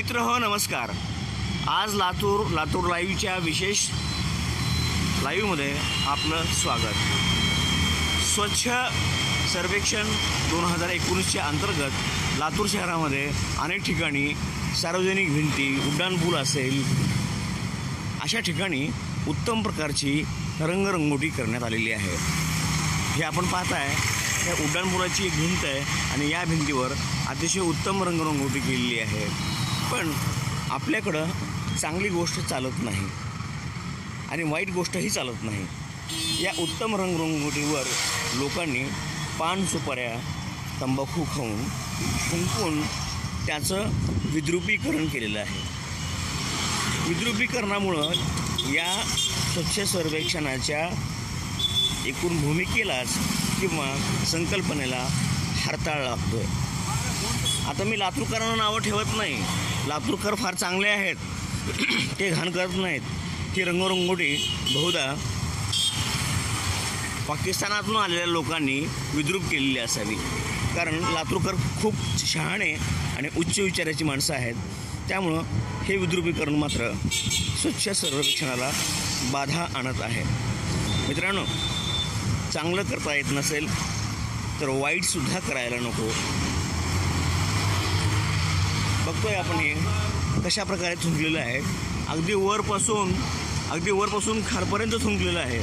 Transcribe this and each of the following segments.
मित्र हो नमस्कार. आज लातूर लातूर लाईव्हच्या विशेष लाईव्हमध्ये आपलं स्वागत. स्वच्छ सर्वेक्षण दोन हजार एकोणीसच्या अंतर्गत लातूर शहरामध्ये अनेक ठिकाणी सार्वजनिक भिंती उड्डाणपूल असेल. अशा ठिकाणी उत्तम प्रकारची रंगरंगोटी करण्यात आलेली आहे. हे आपण पाहताय या उड्डाणपुलाची एक भिंत आहे आणि या भिंतीवर अतिशय उत्तम रंगरंगोटी केलेली आहे. पण आपल्याकडं चांगली गोष्ट चालत नाही. आणि वाईट गोष्टही चालत नाही. या उत्तम रंगरंगोटीवर लोकांनी पान सुपाऱ्या तंबाखू खाऊन फुंकून त्याचं विद्रुपीकरण केलेलं आहे. विद्रुपीकरणामुळं या स्वच्छ सर्वेक्षणाच्या एकूण भूमिकेलाच किंवा संकल्पनेला हरताळ आहे आता मी लातूरकरांना नावं ठेवत नाही. लातूरकर फार चांगले आहेत. ते घाण करत नाहीत. ती रंगरंगोटी बहुधा पाकिस्तानातून आलेल्या लोकांनी विद्रूप केलेली असावी. कारण लातूरकर खूप शहाणे आणि उच्च विचाराची माणसं आहेत. त्यामुळं हे विद्रुपीकरण मात्र स्वच्छ सर्वेक्षणाला बाधा आणत आहे. मित्रांनो चांगलं करता येत नसेल तर वाईटसुद्धा करायला नको. बघतोय आपण हे कशा प्रकारे थुंकलेलं आहे. अगदी वरपासून अगदी वरपासून खालपर्यंत थुंकलेलं आहे.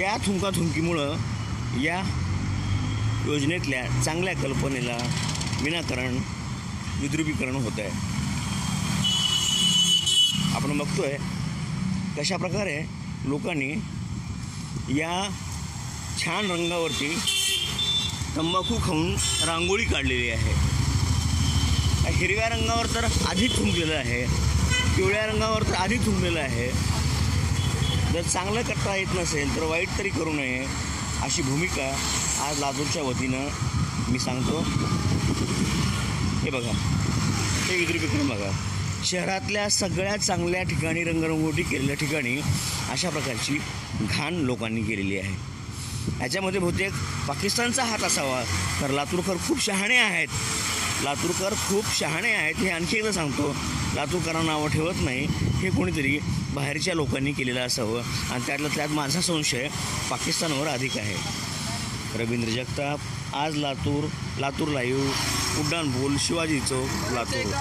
या थुंकाथुंकीमुळं या योजनेतल्या चांगल्या कल्पनेला विनाकारण विद्रुपीकरण होत आहे आपण बघतोय कशा प्रकारे लोकांनी या छान रंगावरती तंबाखू खाऊन रांगोळी काढलेली आहे. हिरव्या रंगावर तर आधीच थुंकलेलं आहे. पिवळ्या रंगावर तर आधी थुंकलेलं आहे. जर चांगलं करता येत नसेल तर वाईट तरी करू नये अशी भूमिका आज लातूरच्या वतीनं मी सांगतो. हे बघा. हे विद्रुपीकरण बघा. शहरातल्या सगळ्या चांगल्या ठिकाणी रंगरंगोटी केलेल्या ठिकाणी अशा प्रकारची घाण लोकांनी केलेली आहे. याच्यामध्ये बहुतेक पाकिस्तानचा हात असावा. तर लातूरकर खूप शहाणे आहेत. लातूरकर खूप शहाणे आहेत हे आणखी एकदा सांगतो. लातूरकरांना नावं ठेवत नाही. हे कोणीतरी बाहेरच्या लोकांनी केलेलं असावं. आणि त्यातलं त्यात माझा संशय पाकिस्तानवर अधिक आहे. रवींद्र जगताप आज लातूर लातूर लाईव्ह उड्डाणपूल शिवाजी चौक लातूर.